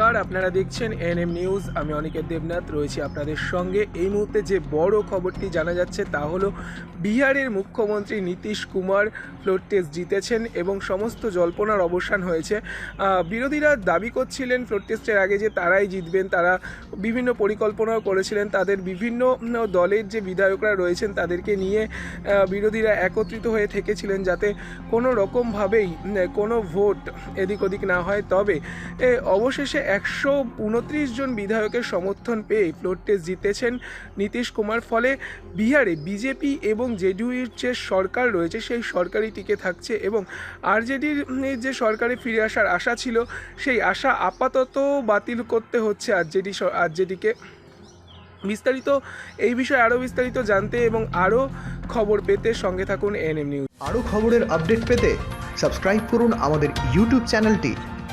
নমস্কার, আপনারা দেখছেন এনএম নিউজ। আমি অনিকেত দেবনাথ, রয়েছি আপনাদের সঙ্গে। এই মুহূর্তে যে বড় খবরটি জানা যাচ্ছে, তা হলো বিহারের মুখ্যমন্ত্রী নীতিশ কুমার ফ্লোর টেস্ট জিতেছেন এবং সমস্ত জল্পনার অবসান হয়েছে। বিরোধীরা দাবি করছিলেন ফ্লোর টেস্টের আগে যে তারাই জিতবেন, তারা বিভিন্ন পরিকল্পনাও করেছিলেন। তাদের বিভিন্ন দলের যে বিধায়করা রয়েছেন, তাদেরকে নিয়ে বিরোধীরা একত্রিত হয়ে থেকেছিলেন যাতে কোনো রকমভাবেই কোনো ভোট এদিক ওদিক না হয়। তবে অবশেষে একশো উনত্রিশ জন বিধায়কের সমর্থন পেয়ে ফ্লোর টেস্ট জিতেছেন নীতিশ কুমার। ফলে বিহারে বিজেপি এবং জেডিইউর যে সরকার রয়েছে, সেই সরকারই টিকে থাকছে এবং আরজেডির যে সরকারে ফিরে আসার আশা ছিল, সেই আশা আপাতত বাতিল করতে হচ্ছে আরজেডি আরজেডিকে। বিস্তারিত এই বিষয়ে আরও বিস্তারিত জানতে এবং আরও খবর পেতে সঙ্গে থাকুন এনএম নিউজ। আরও খবরের আপডেট পেতে সাবস্ক্রাইব করুন আমাদের ইউটিউব চ্যানেলটি।